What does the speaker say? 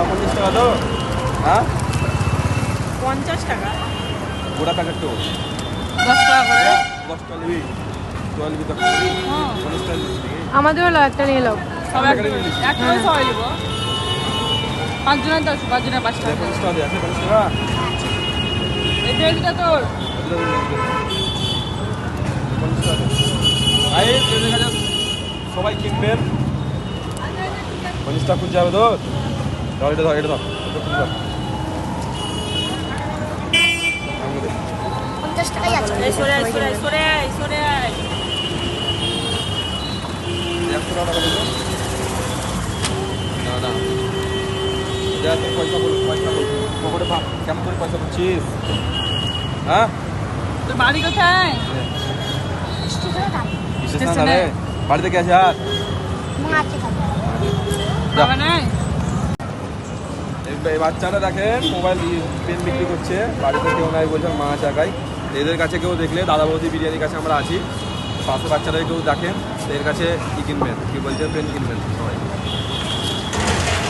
পঞ্চাশ টাকা তো হ্যাঁ? পঞ্চাশ টাকা। গোটা প্যাকেট তো। দশ টাকা করে? দশটা নিবি। তোরা নিবি দশ হ্যাঁ। পঞ্চাশ টাকা নিবি। আমাদেরও লো একটা নিয়ে সব সবাই নেব। পাঁচ জনের দশ পাঁচ জনের পাঁচ টাকা। পঞ্চাশ টাকা আছে পঞ্চাশ টাকা। এই দেড়টা তোর। সবাই কিনবেন। পঞ্চাশ টাকা খুঁজে যাবে তো ধর এটা ধর এটা ধর পয়সা বল পয়সা বল। পকেটে ভাব কেমন করে পয়সা করছিস হ্যাঁ? তোর বাড়ি কোথায়? বাড়িতে গেছে আর। বাবা নাই? এই বাচ্চারা দেখেন মোবাইল পেন বিক্রি করছে। বাড়িতে কেউ নাই বলছেন মা চাকাই এদের কাছে কেউ দেখলে দাদা বৌদি বিরিয়ানির কাছে আমরা আছি। পাশে বাচ্চারা কেউ দেখেন এর কাছে কি কিনবেন, কী বলছে, পেন কিনবেন সবাই।